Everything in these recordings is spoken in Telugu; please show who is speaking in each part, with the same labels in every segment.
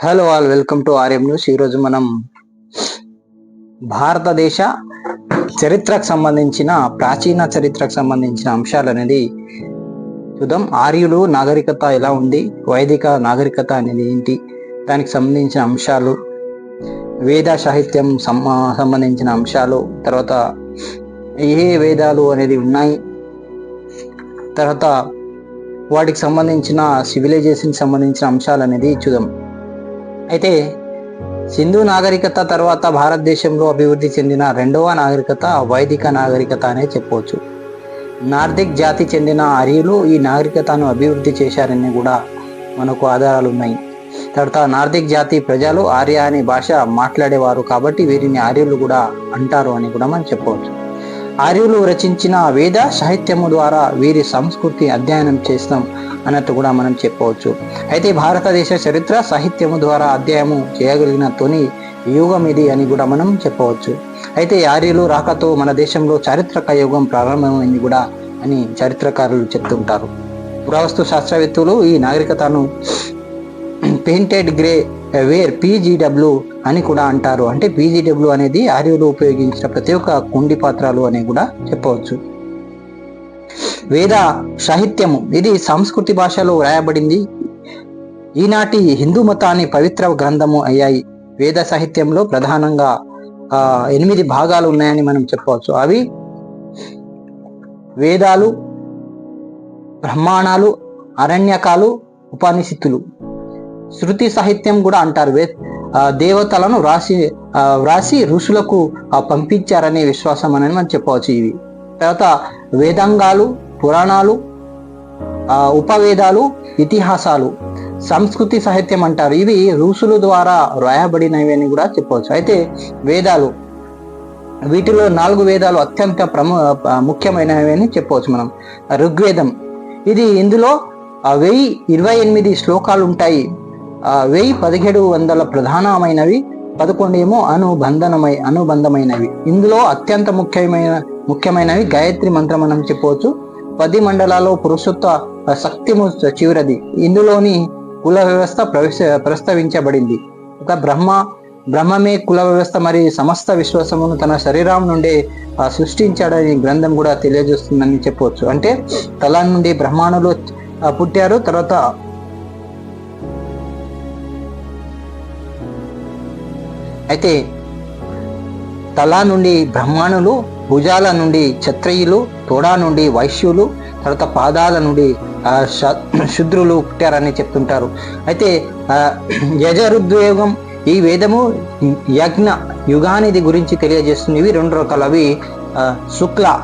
Speaker 1: Hello all welcome to RM news ఈరోజు మనం భారతదేశ చరిత్రకు సంబంధించిన ప్రాచీన చరిత్రకు సంబంధించిన అంశాలు అనేది చూద్దాం. ఆర్యులు నాగరికత ఎలా ఉంది? వైదిక నాగరికత అనేది ఏంటి? దానికి సంబంధించిన అంశాలు వేద సాహిత్యం సంబంధించిన అంశాలు తర్వాత ఏ వేదాలు అనేది ఉన్నాయి? తర్వాత వాటికి సంబంధించిన సివిలైజేషన్కి సంబంధించిన అంశాలు అనేది చూద్దాం. అయితే సింధు నాగరికత తర్వాత భారతదేశంలో అభివృద్ధి చెందిన రెండవ నాగరికత వైదిక నాగరికత అనే చెప్పవచ్చు. నార్దిక్ జాతి చెందిన ఆర్యులు ఈ నాగరికతను అభివృద్ధి చేశారని కూడా మనకు ఆధారాలు ఉన్నాయి. తర్వాత నార్దిక్ జాతి ప్రజలు ఆర్య అనే భాష మాట్లాడేవారు కాబట్టి వీరిని ఆర్యులు కూడా అంటారు అని కూడా మనం చెప్పవచ్చు. ఆర్యులు రచించిన వేద సాహిత్యము ద్వారా వీరి సంస్కృతి అధ్యయనం చేస్తాం అన్నట్టు కూడా మనం చెప్పవచ్చు. అయితే భారతదేశ చరిత్ర సాహిత్యము ద్వారా అధ్యయనం చేయగలిగిన తొని యుగం ఇది అని కూడా మనం చెప్పవచ్చు. అయితే ఆర్యులు రాకతో మన దేశంలో చారిత్రక యుగం ప్రారంభమైంది కూడా అని చరిత్రకారులు చెప్తుంటారు. పురావస్తు శాస్త్రవేత్తలు ఈ నాగరికతను పెయింటెడ్ గ్రే వేర్ పీజీడబ్ల్యూ అని కూడా అంటారు. అంటే పీజీడబ్ల్యూ అనేది ఆర్యులు ఉపయోగించిన ప్రతి ఒక్క కుండి పాత్రలు అని కూడా చెప్పవచ్చు. వేద సాహిత్యము ఇది సంస్కృతి భాషలో వ్రాయబడింది. ఈనాటి హిందూ మతాన్ని పవిత్ర గ్రంథము అయ్యాయి. వేద సాహిత్యంలో ప్రధానంగా ఎనిమిది భాగాలు ఉన్నాయని మనం చెప్పవచ్చు. అవి వేదాలు బ్రహ్మాణాలు అరణ్యకాలు ఉపనిషత్తులు. శృతి సాహిత్యం కూడా అంటారు. వే దేవతలను వ్రాసి వ్రాసి ఋషులకు పంపించారనే విశ్వాసం అనేది మనం చెప్పవచ్చు ఇవి తర్వాత వేదాంగాలు పురాణాలు ఉపవేదాలు ఇతిహాసాలు సంస్కృతి సాహిత్యం అంటారు. ఇవి ఋషుల ద్వారా వ్రాయబడినవి అని కూడా చెప్పవచ్చు. అయితే వేదాలు వీటిలో నాలుగు వేదాలు అత్యంత ప్రము ముఖ్యమైనవి అని చెప్పవచ్చు మనం. ఋగ్వేదం ఇది ఇందులో వెయ్యి ఇరవై ఎనిమిది శ్లోకాలు ఉంటాయి. వెయ్యి పదిహేడు వందల ప్రధానమైనవి పదకొండు ఏమో అనుబంధనమై అనుబంధమైనవి. ఇందులో అత్యంత ముఖ్యమైన ముఖ్యమైనవి గాయత్రి మంత్రం మనం చెప్పవచ్చు. పది మండలాల్లో పురుషత్వ శక్తిము చివరది. ఇందులోని కుల వ్యవస్థ ప్రవేశ ప్రస్తావించబడింది. ఒక బ్రహ్మ బ్రహ్మమే కుల వ్యవస్థ మరి సమస్త విశ్వాసమును తన శరీరం నుండి సృష్టించాడని గ్రంథం కూడా తెలియజేస్తుందని చెప్పవచ్చు. అంటే తల నుండి బ్రహ్మాణులు పుట్టారు. తర్వాత అయితే తల నుండి బ్రహ్మాణులు భుజాల నుండి క్షత్రియులు తోడా నుండి వైశ్యులు తర్వాత పాదాల నుండి శుద్రులు శ- పుట్టారని చెప్తుంటారు. అయితే యజరుద్వేగం ఈ వేదము యజ్ఞ యుగానిది గురించి తెలియజేస్తుంది. ఇవి రెండు రకాలు. అవి శుక్ల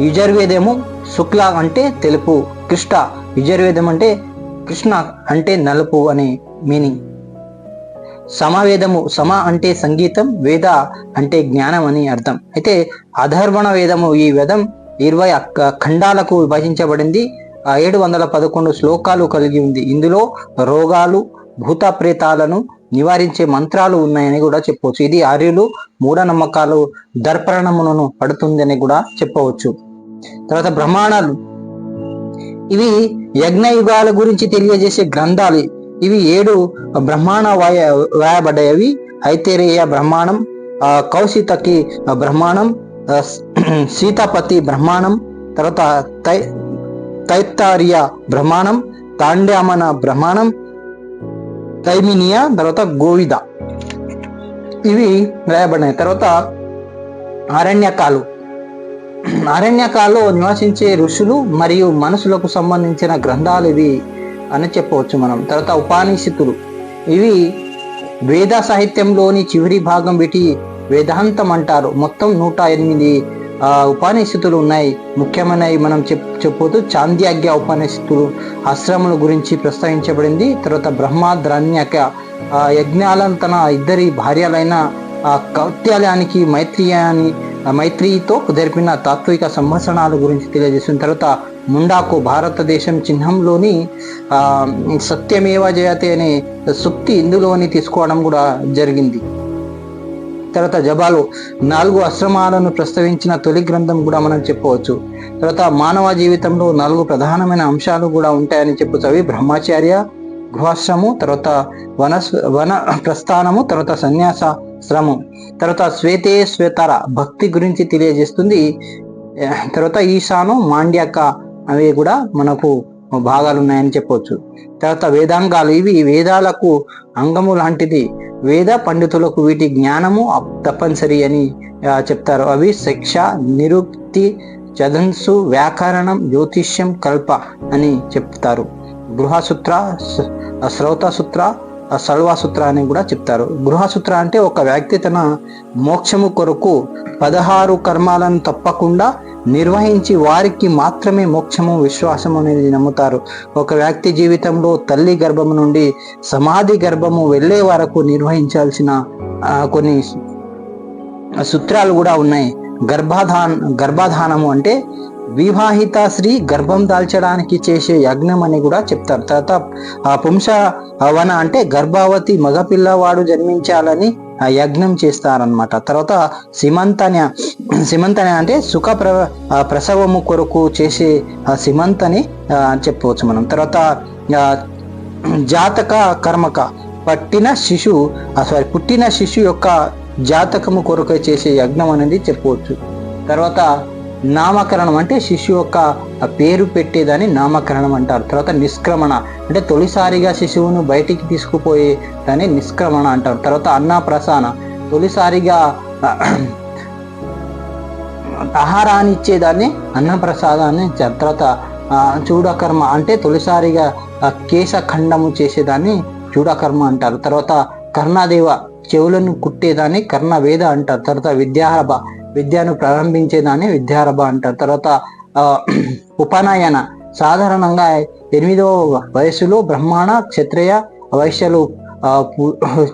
Speaker 1: యజుర్వేదము శుక్ల అంటే తెలుపు కృష్ణ యజుర్వేదం అంటే కృష్ణ అంటే నలుపు అనే మీనింగ్. సమవేదము సమ అంటే సంగీతం వేద అంటే జ్ఞానం అని అర్థం. అయితే అధర్వణ వేదము ఈ వేదం ఇరవై అక్క ఖండాలకు విభజించబడింది. ఏడు వందల పదకొండు శ్లోకాలు కలిగి ఉంది. ఇందులో రోగాలు భూత ప్రేతాలను నివారించే మంత్రాలు ఉన్నాయని కూడా చెప్పవచ్చు. ఇది ఆర్యులు మూఢనమ్మకాలు దర్పణములను పడుతుందని కూడా చెప్పవచ్చు. తర్వాత బ్రహ్మాండాలు. ఇవి యజ్ఞ యుగాల గురించి తెలియజేసే గ్రంథాలు. ఇవి ఏడు బ్రహ్మాండ వాయ వ్రాయబడ్డాయి ఐతేరేయ బ్రహ్మాండం ఆ, కౌశితకి బ్రహ్మాండం సీతాపతి బ్రహ్మాండం తర్వాత తై తైత్తార్య బ్రహ్మాండం తాండ్యామన బ్రహ్మాండం తైమినియా తర్వాత గోవిద. ఇవి రాయబడినాయి తర్వాత అరణ్యకాలు. అరణ్యకాల్లో నివసించే ఋషులు మరియు మనుషులకు సంబంధించిన గ్రంథాలు ఇవి. అని చెప్పవచ్చు మనం. తర్వాత ఉపనిషత్తులు. ఇవి వేద సాహిత్యంలోని చివరి భాగం వీటి వేదాంతం అంటారు. మొత్తం నూట ఎనిమిది ఉపానిషితులు ఉపనిషత్తులు ఉన్నాయి. ముఖ్యమైనవి మనం చెప్ చెప్పొద్దు. చాంద్యాగ్య ఉపనిషత్తులు ఆశ్రముల గురించి ప్రస్తావించబడింది. తర్వాత బ్రహ్మాద్రాన్యక యజ్ఞాలను తన ఇద్దరి భార్యలైన కౌత్యాలయానికి మైత్రియాని మైత్రితో జరిపిన తాత్విక సంభాషణాల గురించి తెలియజేసిన తర్వాత ముండాకు భారతదేశం చిహ్నంలోని సత్యమేవ జయతే అనే సుక్తి ఇందులోని తీసుకోవడం కూడా జరిగింది. తర్వాత జబాలు నాలుగు ఆశ్రమాలను ప్రస్తావించిన తొలి గ్రంథం కూడా మనం చెప్పవచ్చు. తర్వాత మానవ జీవితంలో నాలుగు ప్రధానమైన అంశాలు కూడా ఉంటాయని చెప్పచ్చు. అవి బ్రహ్మచర్య గృహాశ్రము తర్వాత వన వన ప్రస్థానము తర్వాత సన్యాసాశ్రమం. తర్వాత శ్వేతే శ్వేతర భక్తి గురించి తెలియజేస్తుంది. తర్వాత ఈశాను మాండ్యక అవి కూడా మనకు భాగాలు ఉన్నాయని చెప్పవచ్చు తర్వాత వేదాంగాలు ఇవి వేదాలకు అంగము లాంటిది. వేద పండితులకు వీటి జ్ఞానము తప్పనిసరి అని చెప్తారు. అవి శిక్ష నిరుక్తి చదన్సు వ్యాకరణం జ్యోతిష్యం కల్ప అని చెప్తారు. గృహసూత్ర శ్రౌతసూత్ర సల్వాసూత్ర అని కూడా చెప్తారు. గృహసూత్ర అంటే ఒక వ్యక్తి తన మోక్షము కొరకు పదహారు కర్మాలను తప్పకుండా నిర్వహించి వారికి మాత్రమే మోక్షము విశ్వాసం అనేది నమ్ముతారు. ఒక వ్యక్తి జీవితంలో తల్లి గర్భము నుండి సమాధి గర్భము వెళ్ళే వరకు నిర్వహించాల్సిన కొన్ని సూత్రాలు కూడా ఉన్నాయి. గర్భాధాన్ గర్భాధానము అంటే వివాహిత స్త్రీ గర్భం దాల్చడానికి చేసే యజ్ఞం అని కూడా చెప్తారు. తర్వాత ఆ పుంస వన అంటే గర్భావతి మగపిల్లవాడు జన్మించాలని యజ్ఞం చేస్తారనమాట తర్వాత సిమంతన సిమంతన అంటే సుఖ ప్ర ఆ ప్రసవము కొరకు చేసే సిమంతని అని చెప్పవచ్చు మనం. తర్వాత జాతక కర్మక. పట్టిన శిశువు సారీ పుట్టిన శిశు యొక్క జాతకము కొరకు చేసే యజ్ఞం అనేది చెప్పవచ్చు. తర్వాత నామకరణం అంటే శిశువు యొక్క పేరు పెట్టేదాన్ని నామకరణం అంటారు. తర్వాత నిష్క్రమణ అంటే తొలిసారిగా శిశువును బయటికి తీసుకుపోయే దాన్ని నిష్క్రమణ అంటారు. తర్వాత అన్నప్రసాన తొలిసారిగా ఆహారాన్ని ఇచ్చేదాన్ని అన్నప్రసాదాన్ని తర్వాత చూడకర్మ అంటే తొలిసారిగా కేశఖండము చేసేదాన్ని చూడకర్మ అంటారు. తర్వాత కర్ణాదేవ చెవులను కుట్టేదాన్ని కర్ణవేద అంటారు. తర్వాత విద్యారభ విద్యను ప్రారంభించేదాన్ని విద్యారభ అంటారు. తర్వాత ఉపనయన సాధారణంగా ఎనిమిదవ వయసులో బ్రహ్మాణ క్షత్రియ వైశ్యలు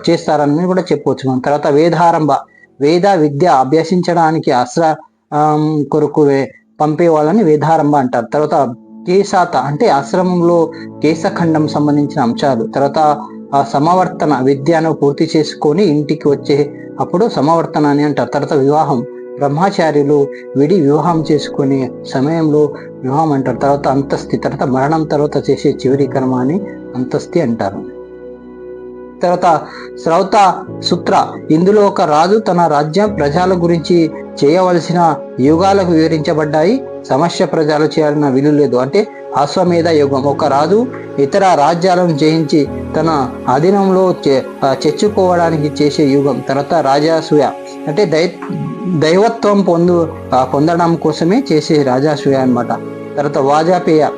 Speaker 1: చేస్తారని కూడా చెప్పవచ్చు మనం. తర్వాత వేదారంభ వేద విద్య అభ్యసించడానికి అస్త్ర కొరకు పంపే వాళ్ళని వేదారంభ అంటారు. తర్వాత కేశాత అంటే ఆశ్రమంలో కేశఖండం సంబంధించిన అంశాలు. తర్వాత సమవర్తన విద్యను పూర్తి చేసుకొని ఇంటికి వచ్చే అప్పుడు సమవర్తన అని అంటారు. తర్వాత వివాహం. బ్రహ్మచార్యులు విడి వివాహం చేసుకునే సమయంలో వివాహం అంటారు. తర్వాత అంతస్తి తర్వాత మరణం తర్వాత చేసే చివరి కర్మ అని అంతస్తి అంటారు. తర్వాత శ్రౌత సూత్ర ఇందులో ఒక రాజు తన రాజ్యం ప్రజల గురించి చేయవలసిన యుగాలకు వివరించబడ్డాయి. సమస్య ప్రజలు చేయాలన్న విలు లేదు. అంటే అశ్వమేధ యుగం. ఒక రాజు ఇతర రాజ్యాలను జయించి తన అధీనంలో చే- చెచ్చుకోవడానికి చేసే యుగం. తర్వాత రాజాసూయ అంటే దై దైవత్వం పొందు పొందడం కోసమే చేసే రాజాసూయ అన్నమాట. తర్వాత వాజపేయ.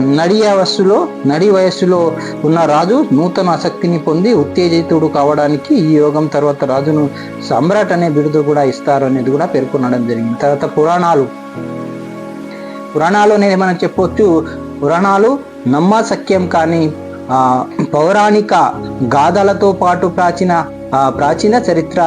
Speaker 1: నడి వయస్సులో నడి వయస్సులో ఉన్న రాజు నూతన ఆసక్తిని పొంది ఉత్తేజితుడు కావడానికి ఈ యోగం తర్వాత రాజును సమ్రాట్ అనే బిరుదు కూడా ఇస్తారు అనేది కూడా పేర్కొనడం జరిగింది. తర్వాత పురాణాలు. పురాణాలు అనేది మనం చెప్పొచ్చు. పురాణాలు నమ్మశక్యం కానీ పౌరాణిక గాథలతో పాటు ప్రాచీన ప్రాచీన చరిత్ర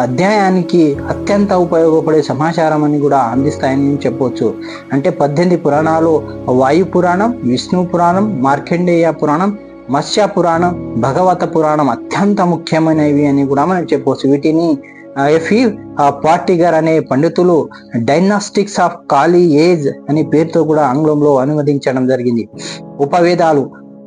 Speaker 1: అధ్యాయానికి అత్యంత ఉపయోగపడే సమాచారం అని కూడా అందిస్తాయని చెప్పవచ్చు అంటే పద్దెనిమిది పురాణాలు వాయు పురాణం విష్ణు పురాణం మార్కండేయ పురాణం మత్స్య పురాణం భగవత పురాణం అత్యంత ముఖ్యమైనవి అని కూడా మనం చెప్పవచ్చు వీటిని ఎఫీ పార్టిగర్ అనే పండితులు డైనాస్టిక్స్ ఆఫ్ కాలీ ఏజ్ అనే పేరుతో కూడా ఆంగ్లంలో అనువదించడం జరిగింది. ఉపవేదాలు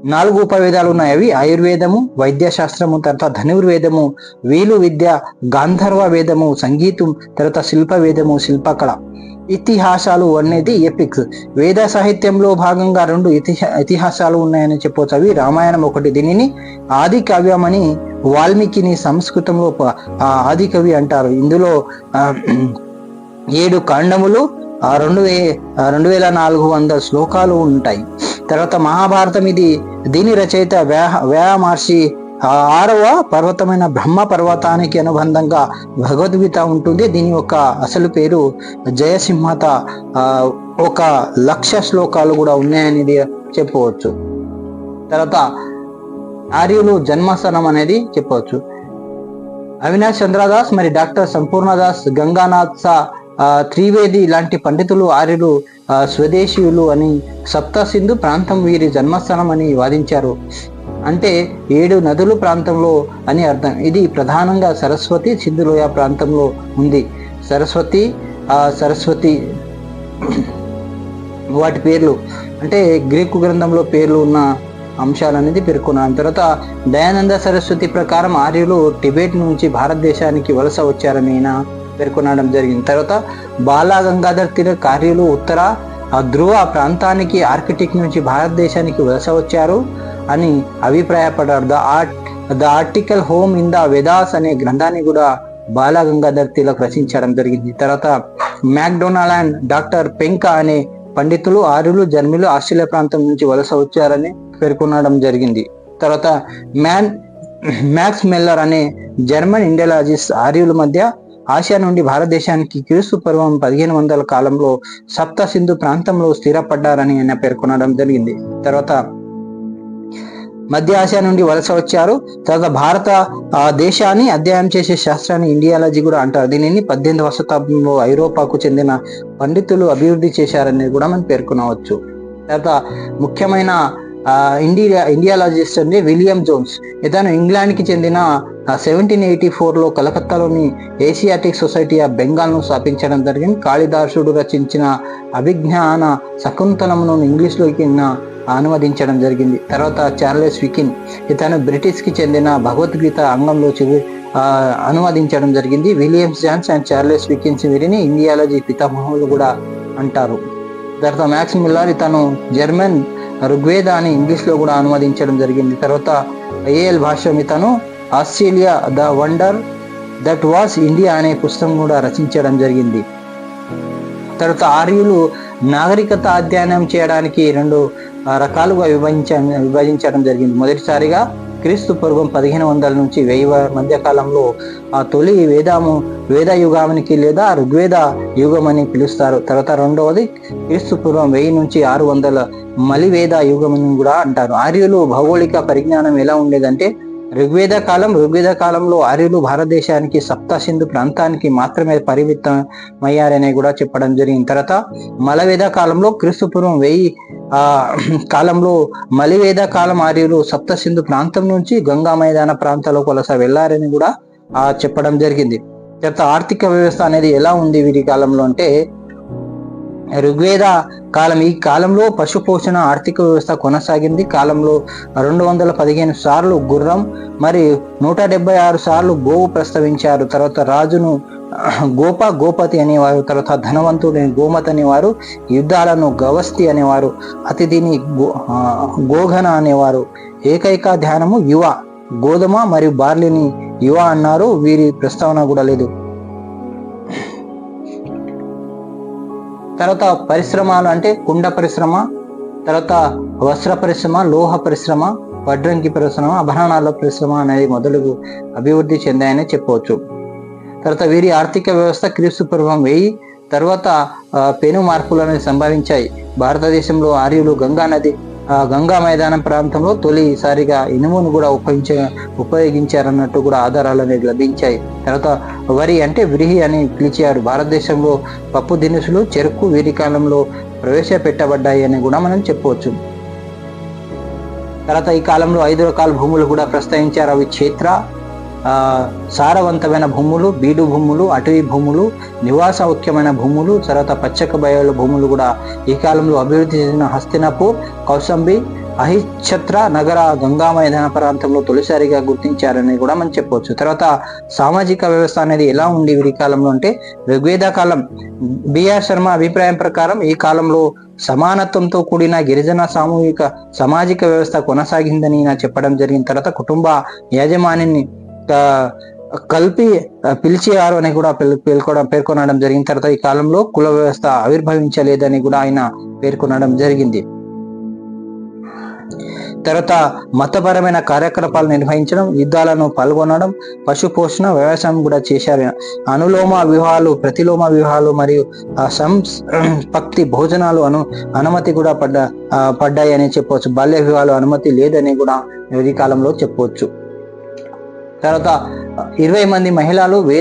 Speaker 1: నాలుగు ఉపవేదాలు ఉన్నాయి అవి. ఆయుర్వేదము వైద్యశాస్త్రము తర్వాత ధనుర్వేదము వీలు విద్య గాంధర్వ వేదము సంగీతం తర్వాత శిల్ప వేదము శిల్పకళ. ఇతిహాసాలు అనేది ఎపిక్స్ వేద సాహిత్యంలో భాగంగా రెండు ఇతిహా ఇతిహాసాలు ఉన్నాయని చెప్పవచ్చు అవి. రామాయణం ఒకటి దీనిని ఆది కావ్యమని వాల్మీకిని సంస్కృతంలో ఆది కవి అంటారు. ఇందులో ఏడు కాండములు రెండు వే రెండు వేల నాలుగు వందల శ్లోకాలు ఉంటాయి. తర్వాత మహాభారతం ఇది దీని రచయిత వ్యా వ్యామహర్షి ఆరవ పర్వతమైన బ్రహ్మ పర్వతానికి అనుబంధంగా భగవద్గీత ఉంటుంది. దీని యొక్క అసలు పేరు జయసింహత ఒక లక్ష శ్లోకాలు కూడా ఉన్నాయనేది చెప్పవచ్చు. తర్వాత ఆర్యులు జన్మస్థానం అనేది చెప్పవచ్చు. అవినాష్ చంద్రదాస్ మరి డాక్టర్ సంపూర్ణదాస్ గంగానాథ్ సా త్రివేది లాంటి పండితులు ఆర్యులు స్వదేశీయులు అని సప్తసింధు ప్రాంతం వీరి జన్మస్థానం అని వాదించారు. అంటే ఏడు నదులు ప్రాంతంలో అని అర్థం. ఇది ప్రధానంగా సరస్వతి సింధులోయ ప్రాంతంలో ఉంది. సరస్వతి ఆ సరస్వతి వాటి పేర్లు అంటే గ్రీకు గ్రంథంలో పేర్లు ఉన్న అంశాలు అనేది తర్వాత దయానంద సరస్వతి ప్రకారం ఆర్యులు టిబెట్ నుంచి భారతదేశానికి వలస వచ్చారని పేర్కొనడం జరిగింది. తర్వాత బాలా గంగాధర్ తిలక్ ఉత్తర ధ్రువ ప్రాంతానికి ఆర్కిటిక్ నుంచి భారతదేశానికి వలస వచ్చారు అని అభిప్రాయపడ్డారు. The arctic the arctic home in the Vedas అనే గ్రంథాన్ని కూడా బాలా గంగాధర్ తిలక్ రచించడం జరిగింది. తర్వాత మ్యాక్డొనాల్డ్ అండ్ డాక్టర్ పెంకా అనే పండితులు ఆర్యులు జర్మీలు ఆస్ట్రేలియా ప్రాంతం నుంచి వలస వచ్చారని పేర్కొనడం జరిగింది. తర్వాత మ్యాన్ మ్యాక్స్ మెల్లర్ అనే జర్మన్ ఇండియాలజిస్ట్ ఆర్యుల మధ్య ఆసియా నుండి భారతదేశానికి క్రీస్తు పూర్వం పదిహేను వందల కాలంలో సప్త సింధు ప్రాంతంలో స్థిరపడ్డారని ఆయన పేర్కొనడం జరిగింది. తర్వాత మధ్య ఆసియా నుండి వలస వచ్చారు. తర్వాత భారత దేశాన్ని అధ్యయనం చేసే శాస్త్రాన్ని ఇండియాలజీ కూడా అంటారు. దీనిని పద్దెనిమిదవ శతాబ్దంలో ఐరోపాకు చెందిన పండితులు అభివృద్ధి చేశారని కూడా మనం పేర్కొనవచ్చు. తర్వాత ముఖ్యమైన ఇండియా ఇండియాలజిస్ట్ అంటే విలియం జోన్స్. ఇతను ఇంగ్లాండ్కి చెందిన సెవెంటీన్ ఎయిటీ ఫోర్లో కలకత్తాలోని ఏషియాటిక్ సొసైటీ ఆఫ్ బెంగాల్ను స్థాపించడం జరిగింది. కాళిదాసుడు రచించిన అభిజ్ఞాన శకుంతలమును ఇంగ్లీష్లోకి అనువదించడం జరిగింది. తర్వాత చార్లెస్ వికిన్ ఇతను బ్రిటిష్కి చెందిన భగవద్గీత అంగంలో చివి అనువదించడం జరిగింది. Williams Jones and Charles Wilkins వీరిని ఇండియాలజీ పితామహులు కూడా అంటారు. తర్వాత మ్యాక్స్ మిల్లర్ ఇతను జర్మన్ ఋగ్వేద అని ఇంగ్లీష్లో కూడా అనువదించడం జరిగింది. తర్వాత AL Basham Australia the wonder that was India అనే పుస్తకం కూడా రచించడం జరిగింది. తర్వాత ఆర్యులు నాగరికత అధ్యయనం చేయడానికి రెండు రకాలుగా విభజించ విభజించడం జరిగింది. మొదటిసారిగా క్రీస్తు పూర్వం పదిహేను వందల నుంచి వెయ్యి మధ్య కాలంలో ఆ తొలి వేదాము వేద యుగానికి లేదా ఋగ్వేద యుగం అని పిలుస్తారు. తర్వాత రెండవది క్రీస్తు పూర్వం వెయ్యి నుంచి ఆరు వందల మలివేద యుగం అని కూడా అంటారు. ఆర్యులు భౌగోళిక పరిజ్ఞానం ఎలా ఉండేదంటే ఋగ్వేద కాలం ఋగ్వేద కాలంలో ఆర్యులు భారతదేశానికి సప్త సింధు ప్రాంతానికి మాత్రమే పరిమితమయ్యారని కూడా చెప్పడం జరిగింది. తర్వాత మలవేద కాలంలో క్రీస్తు పూర్వం వెయ్యి ఆ కాలంలో మలివేద కాలం ఆర్యులు సప్త సింధు ప్రాంతం నుంచి గంగా మైదాన ప్రాంతాలకు వలస వెళ్ళారని కూడా ఆ చెప్పడం జరిగింది. తర్వాత ఆర్థిక వ్యవస్థ అనేది ఎలా ఉంది వీరి కాలంలో అంటే ఋగ్వేద కాలం ఈ కాలంలో పశు పోషణ ఆర్థిక వ్యవస్థ కొనసాగింది. కాలంలో రెండు వందల పదిహేను సార్లు గుర్రం మరి నూట డెబ్బై ఆరు సార్లు గోవు ప్రస్తావించారు తర్వాత రాజును గోప గోపతి అనేవారు తర్వాత ధనవంతుడైన గోమత అనేవారు యుద్ధాలను గవస్తి అనేవారు అతిథిని గో గోఘన అనేవారు ఏకైక ధ్యానము యువ గోధుమ మరియు బార్లీని యువ అన్నారు వీరి ప్రస్తావన కూడా లేదు. తర్వాత పరిశ్రమలు అంటే కుండ పరిశ్రమ తర్వాత వస్త్ర పరిశ్రమ లోహ పరిశ్రమ వడ్రంకి పరిశ్రమ ఆభరణాల పరిశ్రమ అనేది మొదలు అభివృద్ధి చెందాయని చెప్పవచ్చు. తర్వాత వీరి ఆర్థిక వ్యవస్థ క్రీస్తు పూర్వం వెయ్యి తర్వాత పెను మార్పులు అనేవి సంభవించాయి. భారతదేశంలో ఆర్యులు గంగా నది గంగా మైదానం ప్రాంతంలో తొలిసారిగా ఇనుమును కూడా ఉపయోగించ ఉపయోగించారన్నట్టు కూడా ఆధారాలు అనేవి లభించాయి. తర్వాత వరి అంటే విరిహి అని పిలిచారు. భారతదేశంలో పప్పు దినుసులు చెరుకు వీరి కాలంలో ప్రవేశపెట్టబడ్డాయి అని కూడా మనం చెప్పవచ్చు. తర్వాత ఈ కాలంలో ఐదు రకాల భూములు కూడా ప్రస్తావించారు. అవి క్షేత్ర సారవంతమైన భూములు బీడు భూములు అటవీ భూములు నివాసయోగ్యమైన భూములు తర్వాత పచ్చక బయలు భూములు కూడా ఈ కాలంలో అభివృద్ధి చెందిన హస్తినపూర్ కౌసంబి అహిఛత్ర నగర గంగా మైదాన ప్రాంతంలో తొలిసారిగా గుర్తించారని కూడా మనం చెప్పవచ్చు తర్వాత సామాజిక వ్యవస్థ అనేది ఎలా ఉంది వీరి కాలంలో అంటే ఋగ్వేద కాలం. బిఆర్ శర్మ అభిప్రాయం ప్రకారం ఈ కాలంలో సమానత్వంతో కూడిన గిరిజన సామూహిక సామాజిక వ్యవస్థ కొనసాగిందని నా చెప్పడం జరిగిన తర్వాత కుటుంబ యాజమాన్యాన్ని కలిపి ఆ, అని కూడా పేర్కొనడం పేర్కొనడం జరిగిన తర్వాత ఈ కాలంలో కుల వ్యవస్థ ఆవిర్భవించలేదని కూడా ఆయన పేర్కొనడం జరిగింది. తర్వాత మతపరమైన కార్యకలాపాలు నిర్వహించడం యుద్ధాలను పాల్గొనడం పశు పోషణ వ్యవసాయం కూడా చేశారు. అనులోమ వివాహాలు ప్రతిలోమ వివాహాలు మరియు ఆ భోజనాలు అను అనుమతి కూడా పడ్డ పడ్డాయని పడ్డాయి అని చెప్పవచ్చు. బాల్య వివాహాలు అనుమతి లేదని కూడా ఈ కాలంలో చెప్పవచ్చు. తర్వాత ఇరవై మంది మహిళలు వే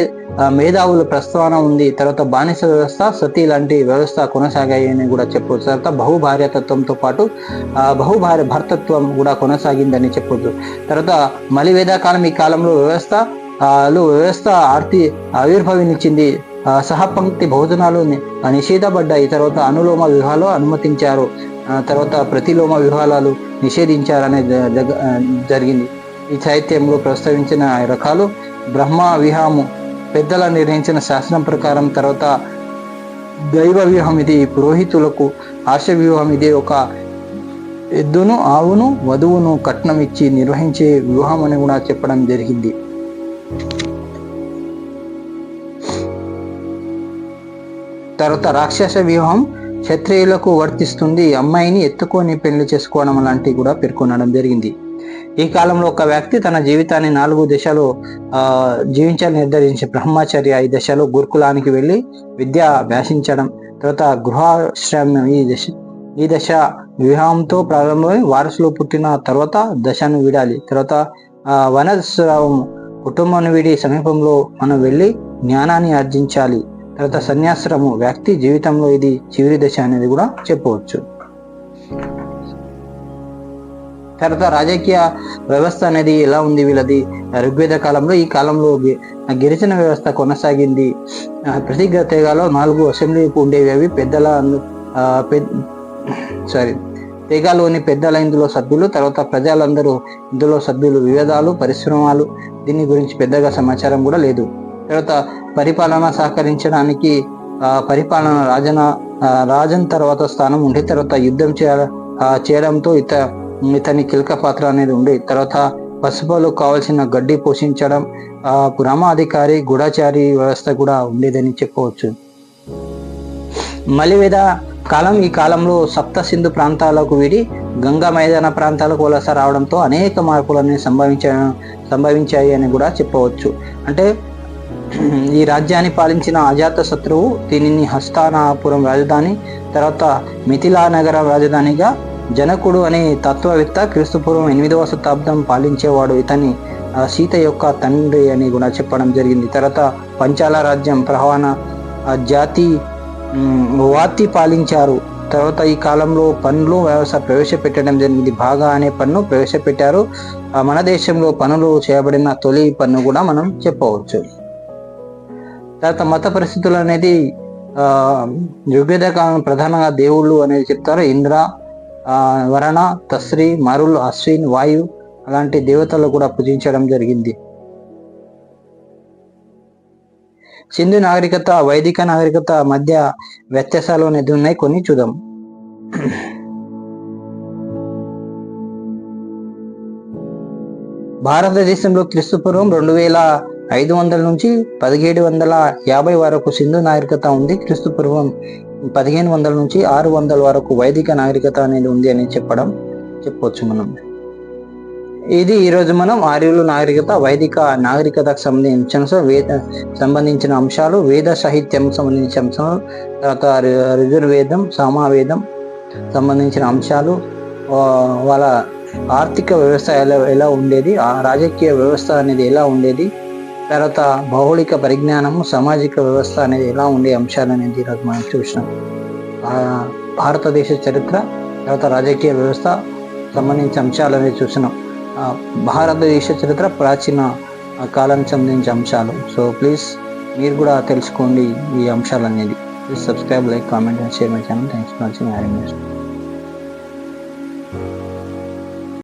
Speaker 1: మేధావుల ప్రస్తావన ఉంది. తర్వాత బానిస వ్యవస్థ సతీ లాంటి వ్యవస్థ కొనసాగాయని కూడా చెప్పవచ్చు తర్వాత బహుభార్యతత్వంతో పాటు బహుభార్య భర్తత్వం కూడా కొనసాగిందని చెప్పవచ్చు తర్వాత మలివేదా కాలం ఈ కాలంలో వ్యవస్థ లో వ్యవస్థ ఆర్తి ఆవిర్భవించింది. సహపంక్తి భోజనాలు నిషేధపడ్డాయి. తర్వాత అనులోమ వివాహాలు అనుమతించారు. తర్వాత ప్రతిలోమ వివాహాలు నిషేధించారనే జరిగింది. ఈ చైత్యంలో ప్రస్తావించిన రకాలు బ్రహ్మ వివాహము పెద్దల నిర్ణయించిన శాస్త్రం ప్రకారం తర్వాత దైవ వ్యూహం ఇది పురోహితులకు ఆశ వ్యూహం ఇది ఒక ఎద్దును ఆవును వధువును కట్నం ఇచ్చి నిర్వహించే వ్యూహం అని కూడా చెప్పడం జరిగింది. తర్వాత రాక్షస వివాహం క్షత్రియులకు వర్తిస్తుంది అమ్మాయిని ఎత్తుకొని పెళ్ళి చేసుకోవడం లాంటివి కూడా పేర్కొనడం జరిగింది. ఈ కాలంలో ఒక వ్యక్తి తన జీవితాన్ని నాలుగు దశలో జీవించాలని నిర్ధారించి బ్రహ్మచర్య ఈ దశలో గురుకులానికి వెళ్ళి విద్య అభ్యాసించడం తర్వాత గృహాశ్రమం ఈ దశ ఈ దశ వివాహంతో ప్రారంభమై వారసులు పుట్టిన తర్వాత దశను వీడాలి. తర్వాత ఆ, వనస్రావం కుటుంబాన్ని వీడి సమీపంలో మనం వెళ్ళి జ్ఞానాన్ని ఆర్జించాలి. తర్వాత సన్యాశ్రము వ్యక్తి జీవితంలో ఇది చివరి దశ అనేది కూడా చెప్పవచ్చు. తర్వాత రాజకీయ వ్యవస్థ అనేది ఎలా ఉంది వీళ్ళది? ఋగ్వేద కాలంలో ఈ కాలంలో గిరిజన వ్యవస్థ కొనసాగింది. ప్రతి తెగలో నాలుగు అసెంబ్లీ ఉండేవి అవి. పెద్దల సారీ తెగలోని పెద్దల ఇందులో సభ్యులు తర్వాత ప్రజలందరూ ఇందులో సభ్యులు. వివేదాలు పరిశ్రమలు దీని గురించి పెద్దగా సమాచారం కూడా లేదు. తర్వాత పరిపాలన సహకరించడానికి ఆ, పరిపాలన రాజన రాజన్ తర్వాత స్థానం ఉండే తర్వాత యుద్ధం చేయ చేయడంతో ఇత ఇతని కీలక పాత్ర అనేది ఉండే. తర్వాత పసుపులో కావాల్సిన గడ్డి పోషించడం ఆ గ్రామాధికారి గూఢచారి వ్యవస్థ కూడా ఉండేదని చెప్పవచ్చు. మలివేద కాలం ఈ కాలంలో సప్త సింధు ప్రాంతాలకు వీడి గంగా మైదాన ప్రాంతాలకు వలస రావడంతో అనేక మార్పులన్నీ సంభవించ సంభవించాయి అని కూడా చెప్పవచ్చు. అంటే ఈ రాజ్యాన్ని పాలించిన అజాత శత్రువు దీనిని హస్తానాపురం రాజధాని తర్వాత మిథిలా నగర రాజధానిగా జనకుడు అనే తత్వవేత్త క్రీస్తుపూర్వం ఎనిమిదవ శతాబ్దం పాలించేవాడు ఇతని ఆ, సీత యొక్క తండ్రి అని కూడా చెప్పడం జరిగింది. తర్వాత పంచాల రాజ్యం ప్రహాన జాతి వాతి పాలించారు. తర్వాత ఈ కాలంలో పన్నులు వ్యవసాయ ప్రవేశపెట్టడం జరిగింది. బాగా అనే పన్ను ప్రవేశపెట్టారు. ఆ, మన దేశంలో పనులు చేయబడిన తొలి పన్ను కూడా మనం చెప్పవచ్చు. తర్వాత మత పరిస్థితులు అనేది ఆ, ఋగ్వేద కాలం ప్రధానంగా దేవుళ్ళు అనేది చెప్తారు. ఇంద్ర వరణ తస్రి మరుల్ అశ్విన్ వాయు అలాంటి దేవతలు కూడా పూజించడం జరిగింది. సింధు నాగరికత వైదిక నాగరికత మధ్య వ్యత్యాసాలు అనేది ఉన్నాయి. కొన్ని చూద్దాం. భారతదేశంలో క్రీస్తుపూర్వం రెండు వేల ఐదు వందల నుంచి పదిహేడు వందల యాభై వరకు సింధు నాగరికత ఉంది. క్రీస్తుపూర్వం పదిహేను వందల నుంచి ఆరు వందల వరకు వైదిక నాగరికత అనేది ఉంది అని చెప్పడం చెప్పవచ్చు మనం. ఇది ఈరోజు మనం ఆర్యులు నాగరికత వైదిక నాగరికతకు సంబంధించిన వేద సంబంధించిన అంశాలు వేద సాహిత్యం సంబంధించిన అంశాలు తర్వాత రుజుర్వేదం ఋజుర్వేదం సామవేదం సంబంధించిన అంశాలు వాళ్ళ ఆర్థిక వ్యవస్థ ఎలా ఎలా ఉండేది ఆ రాజకీయ వ్యవస్థ అనేది ఎలా ఉండేది తర్వాత భౌగోళిక పరిజ్ఞానము సామాజిక వ్యవస్థ అనేది ఎలా ఉండే అంశాలు అనేది ఈరోజు మనం చూసినాం. భారతదేశ చరిత్ర తర్వాత రాజకీయ వ్యవస్థ సంబంధించిన అంశాలు అనేది చూసినాం. భారతదేశ చరిత్ర ప్రాచీన కాలానికి సంబంధించిన అంశాలు. సో ప్లీజ్ మీరు కూడా తెలుసుకోండి ఈ అంశాలు అనేది. Please subscribe like comment and share my channel. Thanks for watching.